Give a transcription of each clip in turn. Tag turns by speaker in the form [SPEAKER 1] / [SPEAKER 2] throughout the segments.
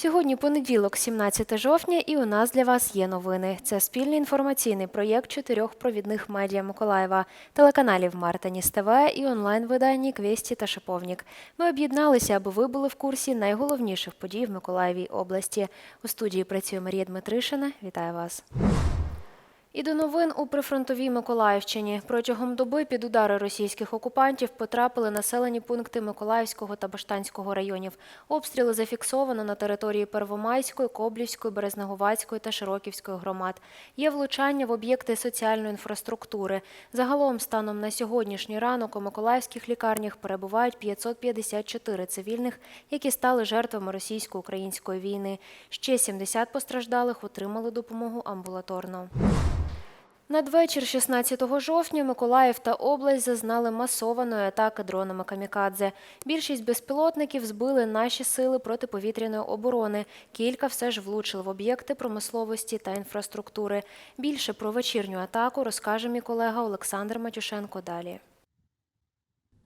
[SPEAKER 1] Сьогодні понеділок, 17 жовтня, і у нас для вас є новини. Це спільний інформаційний проєкт чотирьох провідних медіа Миколаєва, телеканалів Мартиніс ТВ і онлайн-виданні Квесті та Шиповнік. Ми об'єдналися, аби ви були в курсі найголовніших подій в Миколаєвій області. У студії працює Марія Дмитришина. Вітаю вас. І до новин у прифронтовій Миколаївщині. Протягом доби під удари російських окупантів потрапили населені пункти Миколаївського та Баштанського районів. Обстріли зафіксовано на території Первомайської, Коблівської, Березнеговацької та Широківської громад. Є влучання в об'єкти соціальної інфраструктури. Загалом, станом на сьогоднішній ранок у миколаївських лікарнях перебувають 554 цивільних, які стали жертвами російсько-української війни. Ще 70 постраждалих отримали допомогу амбулаторно. Надвечір 16 жовтня Миколаїв та область зазнали масованої атаки дронами камікадзе. Більшість безпілотників збили наші сили протиповітряної оборони. Кілька все ж влучили в об'єкти промисловості та інфраструктури. Більше про вечірню атаку розкаже мій колега Олександр Матюшенко далі.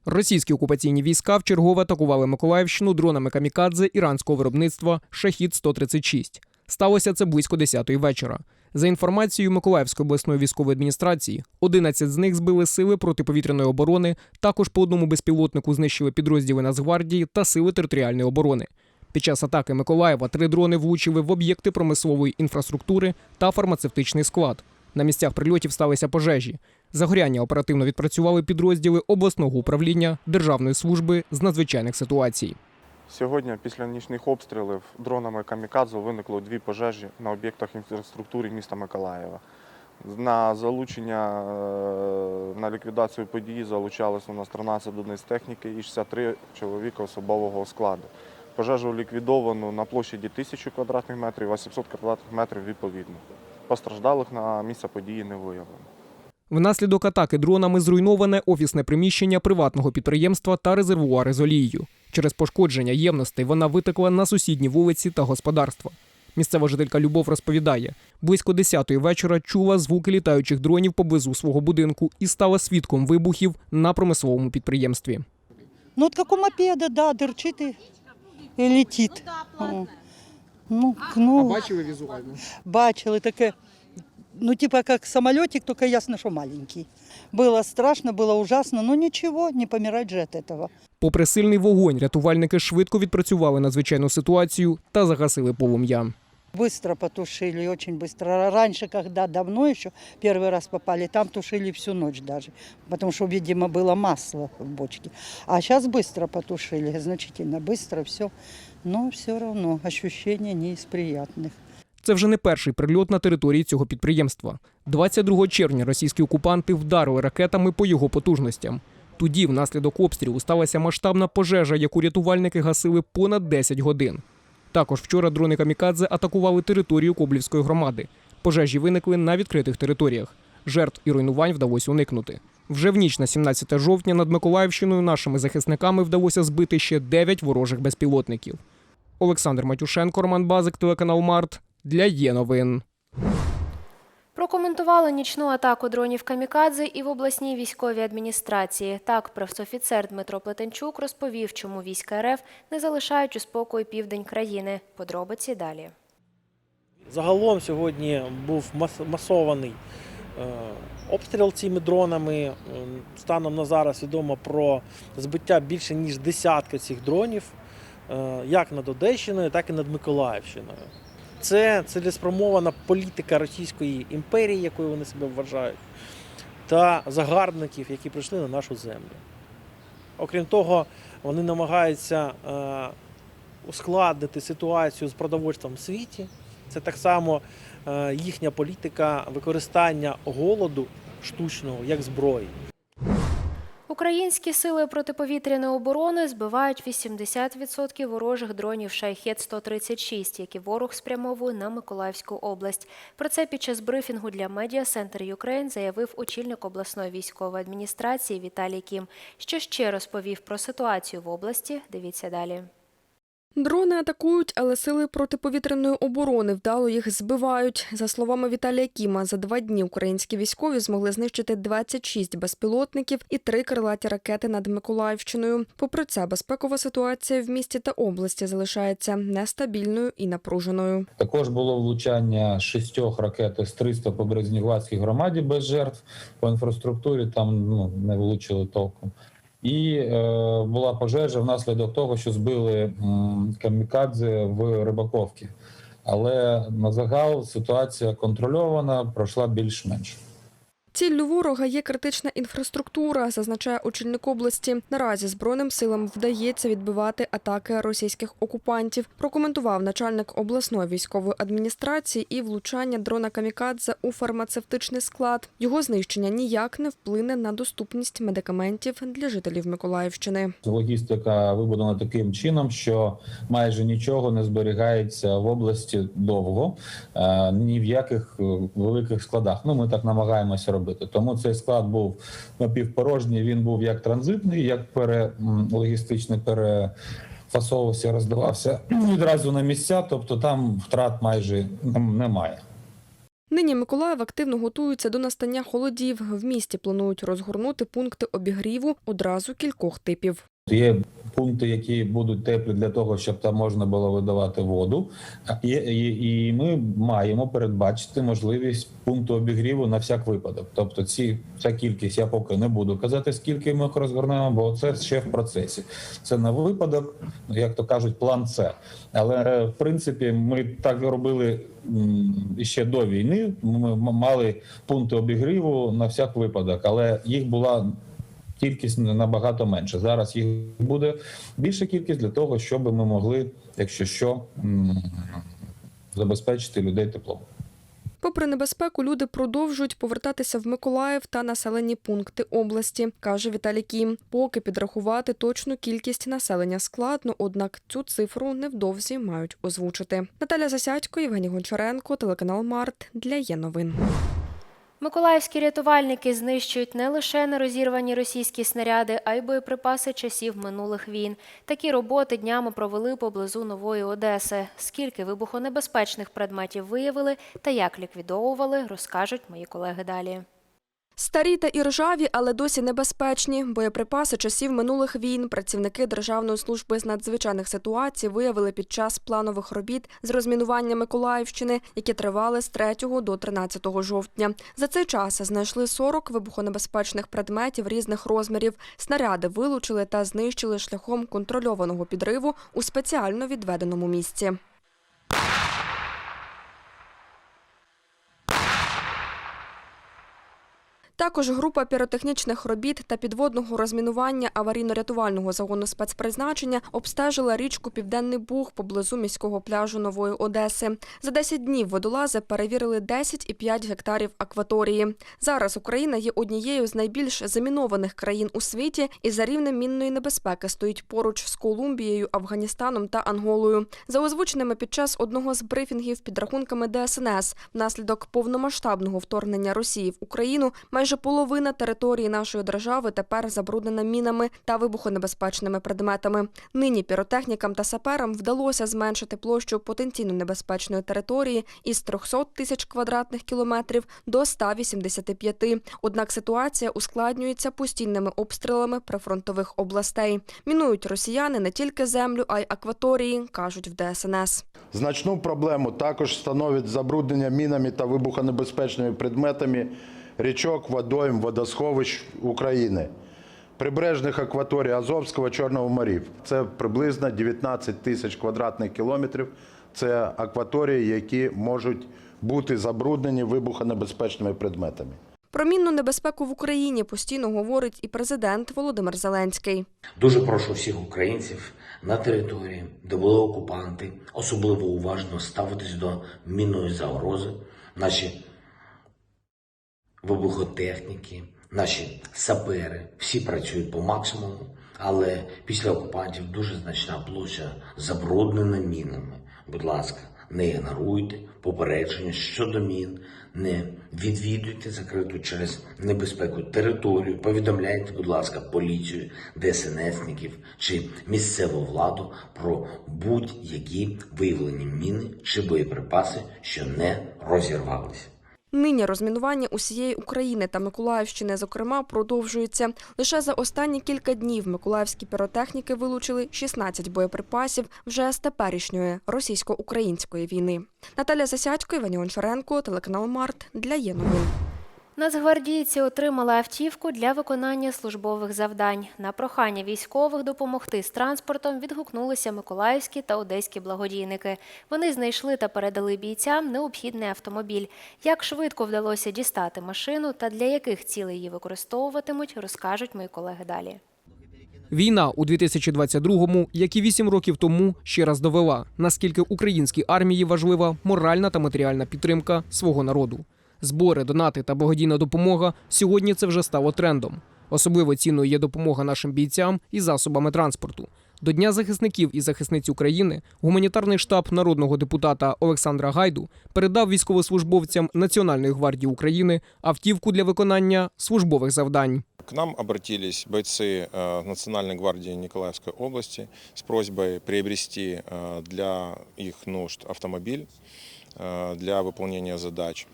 [SPEAKER 2] Російські окупаційні війська вчергове атакували Миколаївщину дронами камікадзе іранського виробництва Шахід-136. Сталося це близько 10-ї вечора. За інформацією Миколаївської обласної військової адміністрації, 11 з них збили сили протиповітряної оборони. Також по одному безпілотнику знищили підрозділи Нацгвардії та сили територіальної оборони. Під час атаки Миколаєва три дрони влучили в об'єкти промислової інфраструктури та фармацевтичний склад. На місцях прильотів сталися пожежі. Загоряння оперативно відпрацювали підрозділи обласного управління Державної служби з надзвичайних ситуацій.
[SPEAKER 3] Сьогодні, після нічних обстрілів дронами камікадзе виникло дві пожежі на об'єктах інфраструктури міста Миколаєва. На залучення е, на ліквідацію події залучалось у нас 13 одиниць техніки і 63 чоловіка особового складу. Пожежу ліквідовано на площаді 1000 квадратних метрів, а 700 квадратних метрів відповідно. Постраждалих на місце події не виявлено.
[SPEAKER 2] Внаслідок атаки дронами зруйноване офісне приміщення приватного підприємства та резервуари з олією. Через пошкодження ємностей вона витекла на сусідні вулиці та господарства. Місцева жителька Любов розповідає, близько 10-ї вечора чула звуки літаючих дронів поблизу свого будинку і стала свідком вибухів на промисловому підприємстві.
[SPEAKER 4] Ну, от як у мопеда, да, дырчит и, и летит. О. Ну, ну,
[SPEAKER 2] бачили візуально?
[SPEAKER 4] бачили таке, ну, типа как самолетик, только ясно, что маленький. Было страшно, было ужасно, но ничего, не помирать же от этого.
[SPEAKER 2] Попри сильний вогонь, рятувальники швидко відпрацювали надзвичайну ситуацію та загасили полум'я.
[SPEAKER 4] Быстро потушили, очень быстро. Раньше, когда давно еще первый раз попали, там тушили всю ночь даже, потому что, видимо, было масло в бочке. А сейчас быстро потушили, значительно быстро все. Но все равно ощущения не из приятных.
[SPEAKER 2] Це вже не перший прильот на території цього підприємства. 22 червня російські окупанти вдарили ракетами по його потужностям. Тоді, внаслідок обстрілу, сталася масштабна пожежа, яку рятувальники гасили понад 10 годин. Також вчора дрони камікадзе атакували територію Коблівської громади. Пожежі виникли на відкритих територіях. Жертв і руйнувань вдалося уникнути. Вже в ніч на 17 жовтня над Миколаївщиною нашими захисниками вдалося збити ще 9 ворожих безпілотників. Олександр Матюшенко, Роман Базик, телеканал Март для є новин.
[SPEAKER 1] Прокоментували нічну атаку дронів камікадзе і в обласній військовій адміністрації. Так, пресофіцер Дмитро Плетенчук розповів, чому війська РФ не залишають у спокої південь країни. Подробиці далі.
[SPEAKER 5] Загалом сьогодні був мас- масований е, обстріл цими дронами. Е, Станом на зараз відомо про збиття більше ніж десятка цих дронів, е, як над Одещиною, так і над Миколаївщиною. Це цілеспрямована політика Російської імперії, якою вони себе вважають, та загарбників, які прийшли на нашу землю. Окрім того, вони намагаються е, ускладнити ситуацію з продовольством в світі. Це так само е, їхня політика використання голоду штучного як зброї.
[SPEAKER 1] Українські сили протиповітряної оборони збивають 80% ворожих дронів шайхет 136 які ворог спрямовує на Миколаївську область. Про це під час брифінгу для медіа Центр Ukraine заявив очільник обласної військової адміністрації Віталій Кім. Що ще розповів про ситуацію в області, дивіться далі.
[SPEAKER 6] Дрони атакують, але сили протиповітряної оборони вдало їх збивають. За словами Віталія Кіма, за два дні українські військові змогли знищити 26 безпілотників і три крилаті ракети над Миколаївщиною. Попри це, безпекова ситуація в місті та області залишається нестабільною і напруженою.
[SPEAKER 7] Також було влучання шістьох ракет С-300 по Березніградській громаді без жертв. По інфраструктурі там ну, не влучили толком. І е, була пожежа внаслідок того, що збили камікадзе в Рибаковці. Але на загал ситуація контрольована, пройшла більш-менш.
[SPEAKER 6] Ціллю ворога є критична інфраструктура, зазначає очільник області. Наразі збройним силам вдається відбивати атаки російських окупантів. Прокоментував начальник обласної військової адміністрації і влучання дрона камікадзе у фармацевтичний склад. Його знищення ніяк не вплине на доступність медикаментів для жителів Миколаївщини.
[SPEAKER 7] Логістика вибудована таким чином, що майже нічого не зберігається в області довго, е, ні в яких е, великих складах. Ну ми так намагаємося робити. Тому цей склад був напівпорожній. Він був як транзитний, як пере логістичний перефасовувався, роздавався відразу на місця. Тобто там втрат майже немає.
[SPEAKER 6] Нині Миколаїв активно готується до настання холодів. В місті планують розгорнути пункти обігріву одразу кількох типів.
[SPEAKER 7] Є пункти, які будуть теплі для того, щоб там можна було видавати воду. І, і, і ми маємо передбачити можливість пункту обігріву на всяк випадок. Тобто, ці ця кількість я поки не буду казати, скільки ми їх розгорнемо, бо це ще в процесі. Це на випадок, як то кажуть, план С. Але е, в принципі ми так робили ще до війни. Ми мали пункти обігріву на всяк випадок, але їх була кількість набагато менше. Зараз їх буде більша кількість для того, щоб ми могли, якщо що, забезпечити людей теплом.
[SPEAKER 6] Попри небезпеку, люди продовжують повертатися в Миколаїв та населені пункти області, каже Віталій Кім. Поки підрахувати точну кількість населення складно, однак цю цифру невдовзі мають озвучити. Наталя Засядько, Євгеній Гончаренко, телеканал Март для є новин.
[SPEAKER 1] Миколаївські рятувальники знищують не лише нерозірвані російські снаряди, а й боєприпаси часів минулих війн. Такі роботи днями провели поблизу Нової Одеси. Скільки вибухонебезпечних предметів виявили та як ліквідовували, розкажуть мої колеги далі.
[SPEAKER 6] Старі та іржаві, але досі небезпечні. Боєприпаси часів минулих війн працівники Державної служби з надзвичайних ситуацій виявили під час планових робіт з розмінування Миколаївщини, які тривали з 3 до 13 жовтня. За цей час знайшли 40 вибухонебезпечних предметів різних розмірів. Снаряди вилучили та знищили шляхом контрольованого підриву у спеціально відведеному місці. Також група піротехнічних робіт та підводного розмінування аварійно-рятувального загону спецпризначення обстежила річку Південний Буг поблизу міського пляжу Нової Одеси. За 10 днів водолази перевірили 10,5 гектарів акваторії. Зараз Україна є однією з найбільш замінованих країн у світі і за рівнем мінної небезпеки стоїть поруч з Колумбією, Афганістаном та Анголою. За озвученими під час одного з брифінгів підрахунками ДСНС, внаслідок повномасштабного вторгнення Росії в Україну майже половина території нашої держави тепер забруднена мінами та вибухонебезпечними предметами. Нині піротехнікам та саперам вдалося зменшити площу потенційно небезпечної території із 300 тисяч квадратних кілометрів до 185. Однак ситуація ускладнюється постійними обстрілами прифронтових областей. Мінують росіяни не тільки землю, а й акваторії, кажуть в ДСНС.
[SPEAKER 8] Значну проблему також становить забруднення мінами та вибухонебезпечними предметами річок, водойм, водосховищ України, прибережних акваторій Азовського, Чорного морів. Це приблизно 19 тисяч квадратних кілометрів. Це акваторії, які можуть бути забруднені вибухонебезпечними предметами.
[SPEAKER 6] Про мінну небезпеку в Україні постійно говорить і президент Володимир Зеленський.
[SPEAKER 9] Дуже прошу всіх українців на території, де були окупанти, особливо уважно ставитись до мінної загрози. Наші вибухотехніки, наші сапери всі працюють по максимуму, але після окупантів дуже значна площа забруднена мінами. Будь ласка, не ігноруйте попередження щодо мін, не відвідуйте закриту через небезпеку територію. Повідомляйте, будь ласка, поліцію, ДСНСників чи місцеву владу про будь-які виявлені міни чи боєприпаси, що не розірвалися.
[SPEAKER 6] Нині розмінування усієї України та Миколаївщини, зокрема, продовжується. Лише за останні кілька днів миколаївські піротехніки вилучили 16 боєприпасів вже з теперішньої російсько-української війни. Наталя Засядько, Іван Гончаренко, телеканал Март для є.
[SPEAKER 1] Нацгвардійці отримали автівку для виконання службових завдань. На прохання військових допомогти з транспортом відгукнулися миколаївські та одеські благодійники. Вони знайшли та передали бійцям необхідний автомобіль. Як швидко вдалося дістати машину та для яких цілей її використовуватимуть, розкажуть мої колеги далі.
[SPEAKER 2] Війна у 2022-му, як і вісім років тому, ще раз довела, наскільки українській армії важлива моральна та матеріальна підтримка свого народу Збори, донати та благодійна допомога сьогодні це вже стало трендом. Особливо цінною є допомога нашим бійцям і засобами транспорту. До Дня захисників і захисниць України гуманітарний штаб народного депутата Олександра Гайду передав військовослужбовцям Національної гвардії України автівку для виконання службових завдань.
[SPEAKER 10] К нам обратились бойцы э, Национальной гвардии Николаевской области с просьбой приобрести э, для их нужд автомобиль э, для выполнения задач.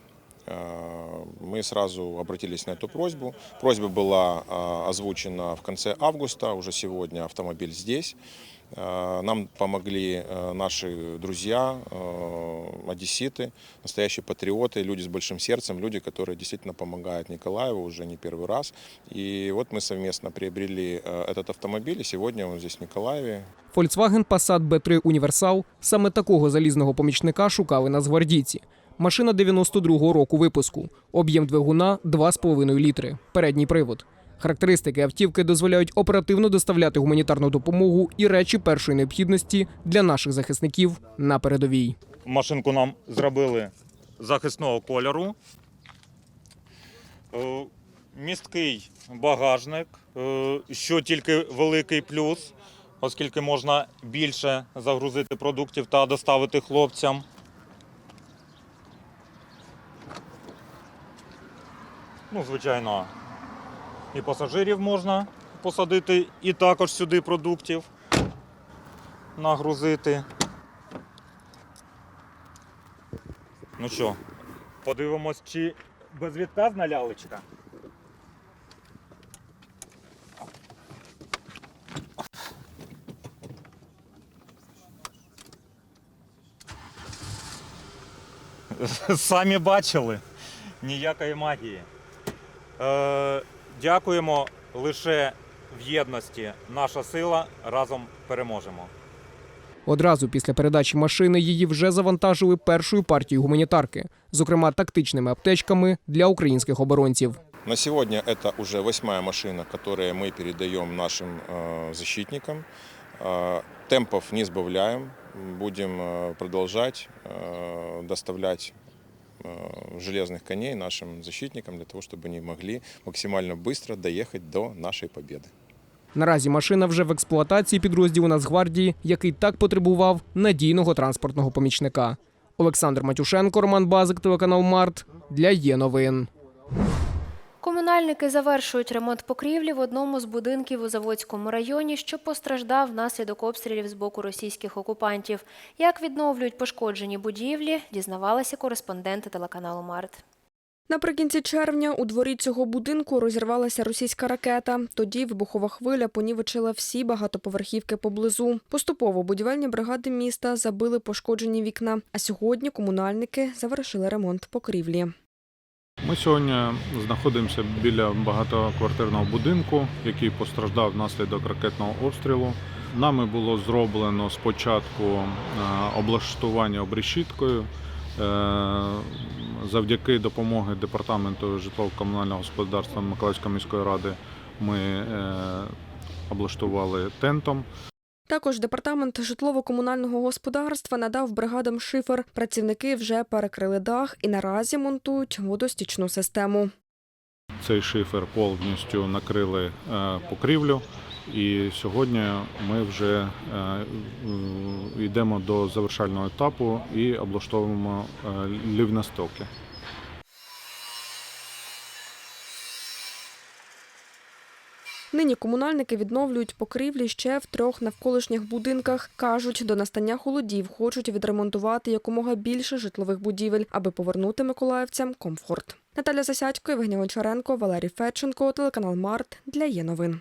[SPEAKER 10] Э, Мы сразу обратились на эту просьбу. Просьба была э, озвучена в конце августа, уже сегодня автомобиль здесь. Э, Нам помогли э, наши друзья, э, одесситы, настоящие патриоты, люди с большим сердцем, люди, которые действительно помогают Николаеву уже не первый раз. И вот мы совместно приобрели э, этот автомобиль, и сегодня он здесь в Николаеве.
[SPEAKER 2] Volkswagen Passat B3 Універсал саме такого залізного помічника шукали нацгвардійці. Машина 92-го року випуску. Об'єм двигуна 2,5 літри. Передній привод. Характеристики автівки дозволяють оперативно доставляти гуманітарну допомогу і речі першої необхідності для наших захисників на передовій.
[SPEAKER 11] Машинку нам зробили захисного кольору. Е, Місткий багажник, е, що тільки великий плюс, оскільки можна більше загрузити продуктів та доставити хлопцям. Ну, звичайно, і пасажирів можна посадити, і також сюди продуктів нагрузити. Ну що, подивимось, чи безвідказна лялечка. Самі бачили ніякої магії. Е, дякуємо лише в єдності. Наша сила разом переможемо.
[SPEAKER 2] Одразу після передачі машини її вже завантажили першою партією гуманітарки, зокрема тактичними аптечками для українських оборонців.
[SPEAKER 10] На сегодня это уже восьмая машина, которую мы передаем нашим э, защитникам. Э, Темпов не сбавляем, будем э, продолжать э, доставлять э, железных коней нашим защитникам для того, чтобы они могли максимально быстро доехать до нашей победы.
[SPEAKER 2] Наразі машина вже в експлуатації підрозділу Нацгвардії, який так потребував надійного транспортного помічника. Олександр Матюшенко, Роман Базик, телеканал Март для є новин.
[SPEAKER 1] Комунальники завершують ремонт покрівлі в одному з будинків у Заводському районі, що постраждав внаслідок обстрілів з боку російських окупантів. Як відновлюють пошкоджені будівлі, дізнавалися кореспонденти телеканалу Март.
[SPEAKER 6] Наприкінці червня у дворі цього будинку розірвалася російська ракета. Тоді вибухова хвиля понівечила всі багатоповерхівки поблизу. Поступово будівельні бригади міста забили пошкоджені вікна. А сьогодні комунальники завершили ремонт покрівлі.
[SPEAKER 12] Ми сьогодні знаходимося біля багатоквартирного будинку, який постраждав внаслідок ракетного обстрілу. Нами було зроблено спочатку е, облаштування обрешіткою. Е, Завдяки допомоги департаменту житлово-комунального господарства Миколаївської міської ради ми е, облаштували тентом.
[SPEAKER 6] Також департамент житлово-комунального господарства надав бригадам шифер. Працівники вже перекрили дах і наразі монтують водостічну систему.
[SPEAKER 12] Цей шифер повністю накрили е, покрівлю І сьогодні ми вже е, йдемо до завершального етапу і облаштовуємо е,
[SPEAKER 6] Нині комунальники відновлюють покрівлі ще в трьох навколишніх будинках. Кажуть, до настання холодів хочуть відремонтувати якомога більше житлових будівель, аби повернути миколаївцям комфорт. Наталя Засядько, Євгеній Гончаренко, Валерій Федченко, телеканал Март для є новин.